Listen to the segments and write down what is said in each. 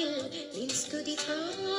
Minns good time.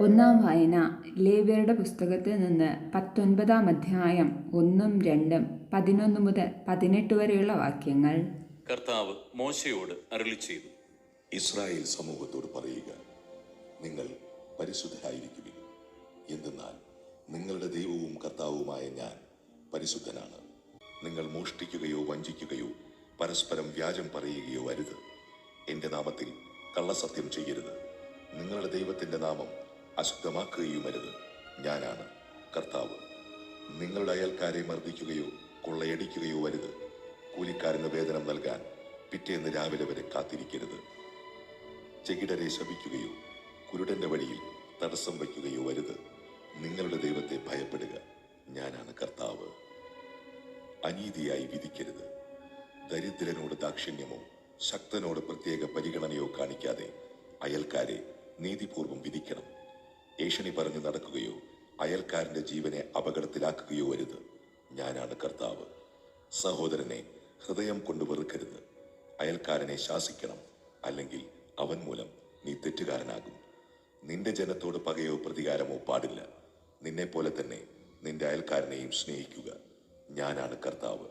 ഒന്നാം വായന ലേവ്യരുടെ പുസ്തകത്തിൽ നിന്ന് പത്തൊൻപതാം അധ്യായം ഒന്നും രണ്ടും പതിനൊന്ന് മുതൽ പതിനെട്ട് വരെയുള്ള വാക്യങ്ങൾ. കർത്താവ് മോശയോട് അരളി ചെയ്തു. ഇസ്രായേൽ സമൂഹത്തോട് പറയുക നിങ്ങൾ പരിശുദ്ധരായിരിക്കുവിൻ. എന്തെന്നാൽ നിങ്ങളുടെ ദൈവവും കർത്താവുമായ ഞാൻ പരിശുദ്ധനാണ്. നിങ്ങൾ മോഷ്ടിക്കുകയോ വഞ്ചിക്കുകയോ പരസ്പരം വ്യാജം പറയുകയോ അരുത്. എന്റെ നാമത്തിൽ കള്ളസത്യം ചെയ്യരുത്. നിങ്ങളുടെ ദൈവത്തിന്റെ നാമം അശുദ്ധമാക്കുകയും അരുത് ഞാനാണ്. കർത്താവ് നിങ്ങളുടെ അയൽക്കാരെ മർദ്ദിക്കുകയോ കൊള്ളയടിക്കുകയോ വരുത് കൂലിക്കാരന് വേതനം നൽകാൻ പിറ്റേന്ന് രാവിലെ വരെ കാത്തിരിക്കരുത്. ചെകിടരെ ശപിക്കുകയോ കുരുടന്റെ വഴിയിൽ തടസ്സം വയ്ക്കുകയോ വരുത് നിങ്ങളുടെ ദൈവത്തെ ഭയപ്പെടുക. ഞാനാണ് കർത്താവ്. അനീതിയായി വിധിക്കരുത്. ദരിദ്രനോട് ദാക്ഷിണ്യമോ ശക്തനോട് പ്രത്യേക പരിഗണനയോ കാണിക്കാതെ അയൽക്കാരെ നീതിപൂർവം വിധിക്കണം. ഏഷണി പറഞ്ഞു നടക്കുകയോ അയൽക്കാരന്റെ ജീവനെ അപകടത്തിലാക്കുകയോ അരുത്. ഞാനാണ് കർത്താവ്. സഹോദരനെ ഹൃദയം കൊണ്ട് വെറുക്കരുത്. അയൽക്കാരനെ ശാസിക്കണം അല്ലെങ്കിൽ അവൻ മൂലം നീ തെറ്റുകാരനാകും. നിന്റെ ജനത്തോട് പകയോ പ്രതികാരമോ പാടില്ല. നിന്നെ പോലെ തന്നെ നിന്റെ അയൽക്കാരനെയും സ്നേഹിക്കുക. ഞാനാണ് കർത്താവ്.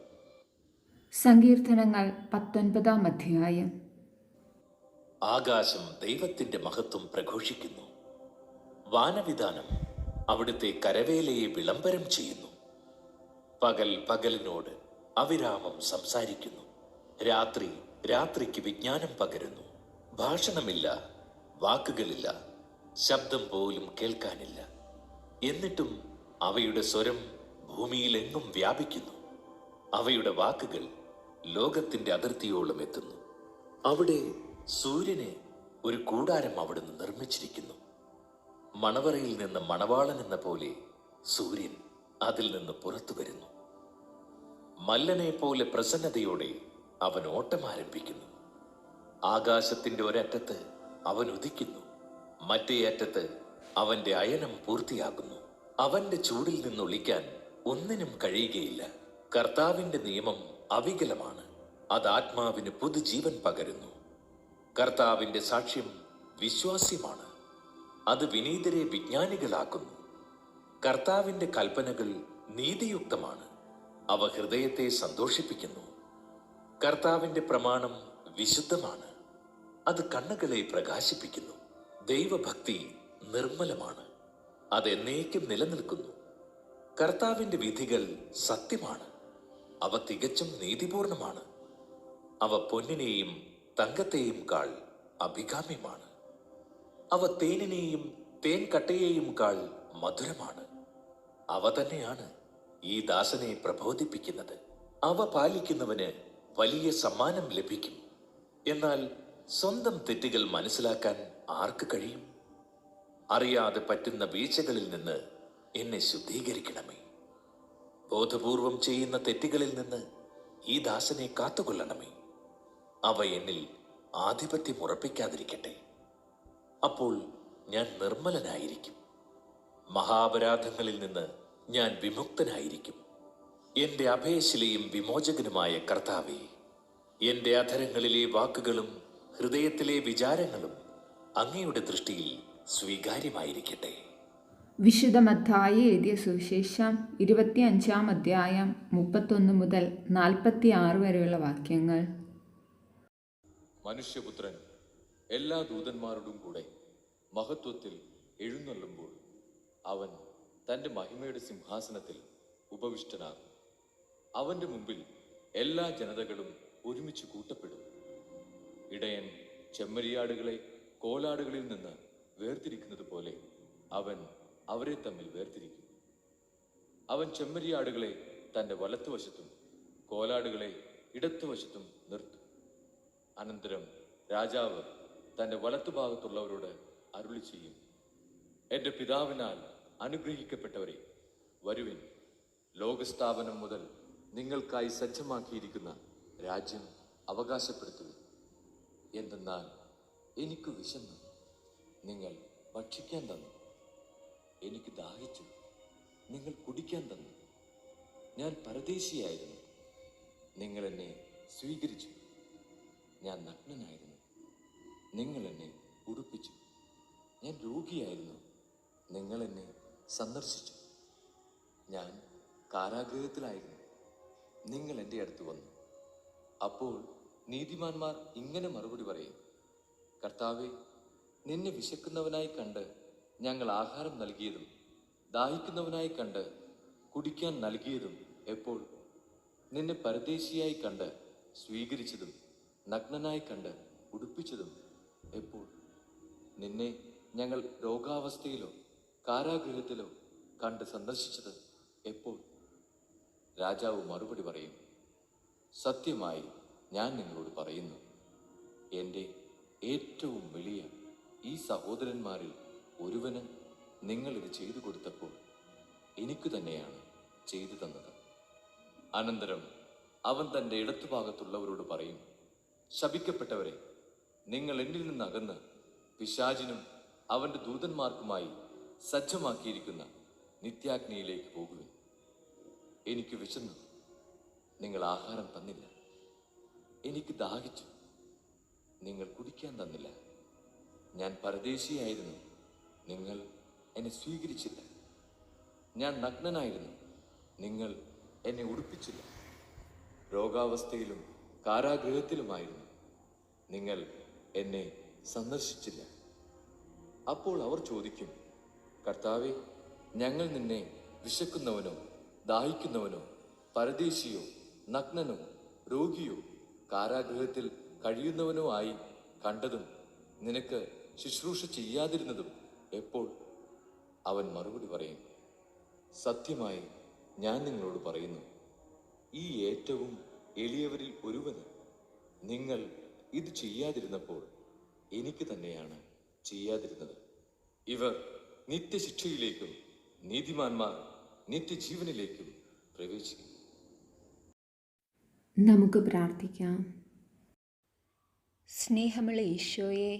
സങ്കീർത്തനങ്ങൾ പത്തൊൻപതാം അധ്യായം. ആകാശം ദൈവത്തിന്റെ മഹത്വം പ്രഘോഷിക്കുന്നു. വാനവിധാനം അവിടുത്തെ കരവേലയെ വിളംബരം ചെയ്യുന്നു. പകൽ പകലിനോട് അവിരാമം സംസാരിക്കുന്നു. രാത്രി രാത്രിക്ക് വിജ്ഞാനം പകരുന്നു. ഭാഷണമില്ല വാക്കുകളില്ല ശബ്ദം പോലും കേൾക്കാനില്ല. എന്നിട്ടും അവയുടെ സ്വരം ഭൂമിയിലെങ്ങും വ്യാപിക്കുന്നു. അവയുടെ വാക്കുകൾ ലോകത്തിന്റെ അതിർത്തിയോളം എത്തുന്നു. അവിടെ സൂര്യനെ ഒരു കൂടാരം അവിടുന്ന് നിർമ്മിച്ചിരിക്കുന്നു. മണവറയിൽ നിന്ന് മണവാളൻ എന്ന പോലെ സൂര്യൻ അതിൽ നിന്ന് പുറത്തു വരുന്നു. മല്ലനെ പോലെ പ്രസന്നതയോടെ അവൻ ഓട്ടം ആരംഭിക്കുന്നു. ആകാശത്തിന്റെ ഒരറ്റത്ത് അവൻ ഉദിക്കുന്നു. മറ്റേ അറ്റത്ത് അവന്റെ അയനം പൂർത്തിയാകുന്നു. അവന്റെ ചൂടിൽ നിന്ന് ഒളിക്കാൻ ഒന്നിനും കഴിയുകയില്ല. കർത്താവിന്റെ നിയമം അവികലമാണ്. അത് ആത്മാവിന് പുതുജീവൻ പകരുന്നു. കർത്താവിന്റെ സാക്ഷ്യം വിശ്വാസ്യമാണ്. അത് വിനീതരെ വിജ്ഞാനികളാക്കുന്നു. കർത്താവിന്റെ കൽപ്പനകൾ നീതിയുക്തമാണ്. അവ ഹൃദയത്തെ സന്തോഷിപ്പിക്കുന്നു. കർത്താവിന്റെ പ്രമാണം വിശുദ്ധമാണ്. അത് കണ്ണുകളെ പ്രകാശിപ്പിക്കുന്നു. ദൈവഭക്തി നിർമ്മലമാണ്. അതെന്നേക്കും നിലനിൽക്കുന്നു. കർത്താവിന്റെ വിധികൾ സത്യമാണ്. അവ തികച്ചും നീതിപൂർണമാണ്. അവ പൊന്നിനെയും തങ്കത്തെയും കാൾ അഭികാമ്യമാണ്. അവ തേനിനെയും തേൻ കട്ടയെയും കാൾ മധുരമാണ്. അവ തന്നെയാണ് ഈ ദാസനെ പ്രബോധിപ്പിക്കുന്നത്. അവ പാലിക്കുന്നവന് വലിയ സമ്മാനം ലഭിക്കും. എന്നാൽ സ്വന്തം തെറ്റുകൾ മനസ്സിലാക്കാൻ ആർക്ക് കഴിയും? അറിയാതെ പറ്റുന്ന വീഴ്ചകളിൽ നിന്ന് എന്നെ ശുദ്ധീകരിക്കണമേ. ബോധപൂർവം ചെയ്യുന്ന തെറ്റുകളിൽ നിന്ന് ഈ ദാസനെ കാത്തുകൊള്ളണമേ. അവ എന്നിൽ ആധിപത്യം ഉറപ്പിക്കാതിരിക്കട്ടെ. അപ്പോൾ ഞാൻ നിർമ്മലനായിരിക്കും. മഹാപരാധങ്ങളിൽ നിന്ന് ഞാൻ വിമുക്തനായിരിക്കും. എന്റെ അഭയശിലയും വിമോചകനുമായ കർത്താവേ എന്റെ അധരങ്ങളിലെ വാക്കുകളും ഹൃദയത്തിലെ വിചാരങ്ങളും അങ്ങയുടെ ദൃഷ്ടിയിൽ സ്വീകാര്യമായിരിക്കട്ടെ. വിശുദ്ധ മത്തായി എഴുതിയ സുവിശേഷം ഇരുപത്തിയഞ്ചാം അധ്യായം മുപ്പത്തൊന്ന് മുതൽ നാൽപ്പത്തി ആറ് വരെയുള്ള വാക്യങ്ങൾ. മനുഷ്യപുത്രൻ എല്ലാ ദൂതന്മാരോടും കൂടെ മഹത്വത്തിൽ എഴുന്നള്ളുമ്പോൾ അവൻ തന്റെ മഹിമയുടെ സിംഹാസനത്തിൽ ഉപവിഷ്ടനാകും. അവന്റെ മുമ്പിൽ എല്ലാ ജനതകളും ഒരുമിച്ച് കൂട്ടപ്പെടും. ഇടയൻ ചെമ്മരിയാടുകളെ കോലാടുകളിൽ നിന്ന് വേർതിരിക്കുന്നത് പോലെ അവൻ അവരെ തമ്മിൽ വേർതിരിക്കും. അവൻ ചെമ്മരിയാടുകളെ തന്റെ വലത്തുവശത്തും കോലാടുകളെ ഇടത്തുവശത്തും നിർത്തും. അനന്തരം രാജാവ് തന്റെ വലത്തുഭാഗത്തുള്ളവരോട് അരുളി ചെയ്യും. എന്റെ പിതാവിനാൽ അനുഗ്രഹിക്കപ്പെട്ടവരെ വരുവിൻ ലോകസ്ഥാപനം മുതൽ നിങ്ങൾക്കായി സജ്ജമാക്കിയിരിക്കുന്ന രാജ്യം അവകാശപ്പെടുത്തുവിൻ. എന്തെന്നാൽ എനിക്ക് വിശന്നു. നിങ്ങൾ ഭക്ഷിക്കാൻ തന്നു. എനിക്ക് ദാഹിച്ചു. നിങ്ങൾ കുടിക്കാൻ തന്നു. ഞാൻ പരദേശിയായിരുന്നു. നിങ്ങൾ എന്നെ സ്വീകരിച്ചു. ഞാൻ നഗ്നനായിരുന്നു. നിങ്ങൾ എന്നെ ഉടുപ്പിച്ചു. ഞാൻ രോഗിയായിരുന്നു. നിങ്ങൾ എന്നെ സന്ദർശിച്ചു. ഞാൻ കാരാഗ്രഹത്തിലായിരുന്നു. നിങ്ങൾ എന്റെ അടുത്ത് വന്നു. അപ്പോൾ നീതിമാന്മാർ ഇങ്ങനെ മറുപടി പറയും. കർത്താവെ നിന്നെ വിശക്കുന്നവനായി കണ്ട് ഞങ്ങൾ ആഹാരം നൽകിയതും ദാഹിക്കുന്നവനായി കണ്ട് കുടിക്കാൻ നൽകിയതും എപ്പോൾ നിന്നെ പരദേശിയായി കണ്ട് സ്വീകരിച്ചതും നഗ്നനായി കണ്ട് ഉടുപ്പിച്ചതും എപ്പോൾ നിന്നെ ഞങ്ങൾ രോഗാവസ്ഥയിലോ കാരാഗൃഹത്തിലോ കണ്ട് സന്ദർശിച്ചത് എപ്പോൾ? രാജാവ് മറുപടി പറയും സത്യമായി ഞാൻ നിങ്ങളോട് പറയുന്നു എന്റെ ഏറ്റവും വലിയ ഈ സഹോദരന്മാരിൽ ഒരുവന് നിങ്ങളിത് ചെയ്തു കൊടുത്തപ്പോൾ എനിക്ക് തന്നെയാണ് ചെയ്തു തന്നത്. അനന്തരം അവൻ തന്റെ ഇടത്തുഭാഗത്തുള്ളവരോട് പറയും ശപിക്കപ്പെട്ടവരെ നിങ്ങൾ എന്നിൽ നിന്ന് അകന്ന് പിശാചിനും അവന്റെ ദൂതന്മാർക്കുമായി സജ്ജമാക്കിയിരിക്കുന്ന നിത്യാഗ്നിയിലേക്ക് പോകുവിൻ. എനിക്ക് വിശന്നു. നിങ്ങൾ ആഹാരം തന്നില്ല. എനിക്ക് ദാഹിച്ചു. നിങ്ങൾ കുടിക്കാൻ തന്നില്ല. ഞാൻ പരദേശിയായിരുന്നു. നിങ്ങൾ എന്നെ സ്വീകരിച്ചില്ല. ഞാൻ നഗ്നനായിരുന്നു. നിങ്ങൾ എന്നെ ഉടുപ്പിച്ചില്ല. രോഗാവസ്ഥയിലും കാരാഗൃഹത്തിലുമായിരുന്നു. നിങ്ങൾ എന്നെ സന്ദർശിച്ചില്ല. അപ്പോൾ അവർ ചോദിക്കും കർത്താവെ ഞങ്ങൾ നിന്നെ വിശക്കുന്നവനോ ദാഹിക്കുന്നവനോ പരദേശിയോ നഗ്നനോ രോഗിയോ കാരാഗ്രഹത്തിൽ കഴിയുന്നവനോ ആയി കണ്ടതും നിനക്ക് ശുശ്രൂഷ ചെയ്യാതിരുന്നതും എപ്പോൾ? അവൻ മറുപടി പറയും സത്യമായി ഞാൻ നിങ്ങളോട് പറയുന്നു ഈ ഏറ്റവും എളിയവരിൽ ഒരുവന് നിങ്ങൾ ഇത് ചെയ്യാതിരുന്നപ്പോൾ എനിക്ക് തന്നെയാണ് ചെയ്യാതിരുന്നത്. ഇവർ നിത്യശിക്ഷയിലേക്കും നീതിമാന്മാർ നിത്യജീവനിലേക്കും പ്രവേശിക്കും നമുക്ക് പ്രാർത്ഥിക്കാം. സ്നേഹമുള്ള ഈശോയെ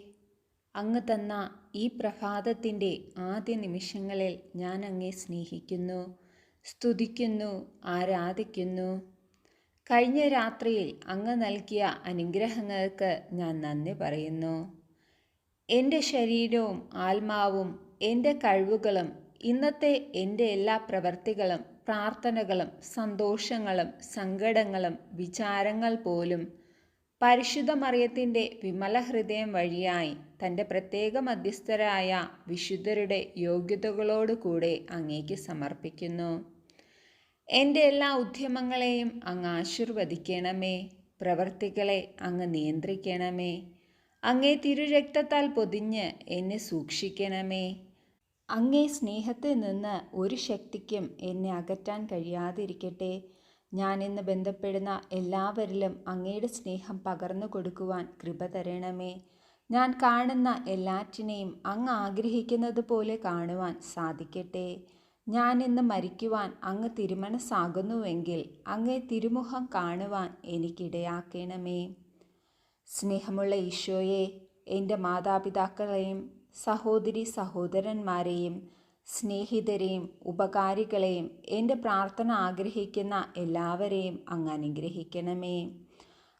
അങ്ങ് തന്ന ഈ പ്രഭാതത്തിന്റെ ആദ്യ നിമിഷങ്ങളിൽ ഞാൻ അങ്ങേ സ്നേഹിക്കുന്നു സ്തുതിക്കുന്നു ആരാധിക്കുന്നു. കഴിഞ്ഞ രാത്രിയിൽ അങ്ങ് നൽകിയ അനുഗ്രഹങ്ങൾക്ക് ഞാൻ നന്ദി പറയുന്നു. എന്റെ ശരീരവും ആത്മാവും എന്റെ കഴിവുകളും ഇന്നത്തെ എന്റെ എല്ലാ പ്രവർത്തികളും പ്രാർത്ഥനകളും സന്തോഷങ്ങളും സങ്കടങ്ങളും വിചാരങ്ങൾ പോലും പരിശുദ്ധ മറിയത്തിന്റെ വിമല ഹൃദയം വഴിയായി തന്റെ പ്രത്യേക മധ്യസ്ഥരായ വിശുദ്ധരുടെ യോഗ്യതകളോടുകൂടെ അങ്ങേക്ക് സമർപ്പിക്കുന്നു. എന്റെ എല്ലാ ഉദ്യമങ്ങളെയും അങ്ങ് ആശീർവദിക്കണമേ. പ്രവർത്തികളെ അങ്ങ് നിയന്ത്രിക്കണമേ. അങ്ങേ തിരുരക്തത്താൽ പൊതിഞ്ഞ് എന്നെ സൂക്ഷിക്കണമേ. അങ്ങേ സ്നേഹത്തിൽ നിന്ന് ഒരു ശക്തിക്കും എന്നെ അകറ്റാൻ കഴിയാതിരിക്കട്ടെ. ഞാൻ ഇന്ന് ബന്ധപ്പെടുന്ന എല്ലാവരിലും അങ്ങയുടെ സ്നേഹം പകർന്നു കൊടുക്കുവാൻ കൃപ തരണമേ. ഞാൻ കാണുന്ന എല്ലാറ്റിനെയും അങ്ങ് ആഗ്രഹിക്കുന്നത് പോലെ കാണുവാൻ സാധിക്കട്ടെ. ഞാൻ ഇന്ന് മരിക്കുവാൻ അങ്ങ് തിരുമനസ്സാകുന്നുവെങ്കിൽ അങ്ങേ തിരുമുഖം കാണുവാൻ എനിക്കിടയാക്കണമേ. സ്നേഹമുള്ള ഈശോയെ എന്റെ മാതാപിതാക്കളെയും സഹോദരി സഹോദരന്മാരെയും സ്നേഹിതരെയും ഉപകാരികളെയും എന്റെ പ്രാർത്ഥന ആഗ്രഹിക്കുന്ന എല്ലാവരെയും അങ്ങ് അനുഗ്രഹിക്കണമേ.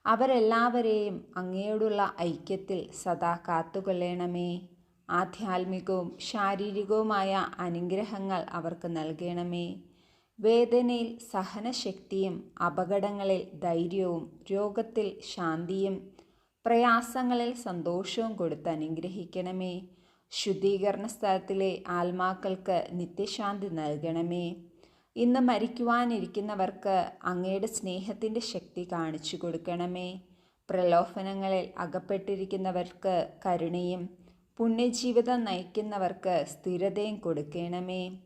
അവരെല്ലാവരെയും അങ്ങയോടുള്ള ഐക്യത്തിൽ സദാ കാത്തുകൊള്ളണമേ. ആധ്യാത്മികവും ശാരീരികവുമായ അനുഗ്രഹങ്ങൾ അവർക്ക് നൽകണമേ. വേദനയിൽ സഹനശക്തിയും അപകടങ്ങളിൽ ധൈര്യവും രോഗത്തിൽ ശാന്തിയും പ്രയാസങ്ങളിൽ സന്തോഷവും കൊടുത്ത് അനുഗ്രഹിക്കണമേ. ശുദ്ധീകരണ സ്ഥലത്തിലെ ആത്മാക്കൾക്ക് നിത്യശാന്തി നൽകണമേ. ഇന്ന് മരിക്കുവാനിരിക്കുന്നവർക്ക് അങ്ങയുടെ സ്നേഹത്തിന്റെ ശക്തി കാണിച്ചു കൊടുക്കണമേ. പ്രലോഭനങ്ങളിൽ അകപ്പെട്ടിരിക്കുന്നവർക്ക് കരുണയും പുണ്യജീവിതം നയിക്കുന്നവർക്ക് സ്ഥിരതയും കൊടുക്കണമേ.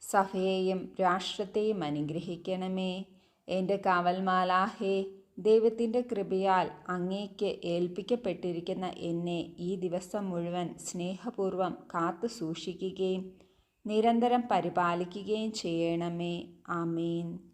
സഭയെയും രാഷ്ട്രത്തെയും അനുഗ്രഹിക്കണമേ. എന്റെ കാവൽമാലാഹേ ദൈവത്തിന്റെ കൃപയാൽ അങ്ങേക്ക് ഏൽപ്പിക്കപ്പെട്ടിരിക്കുന്ന എന്നെ ഈ ദിവസം മുഴുവൻ സ്നേഹപൂർവം കാത്തു സൂക്ഷിക്കുകയും നിരന്തരം പരിപാലിക്കുകയും ചെയ്യണമേ. ആമേൻ.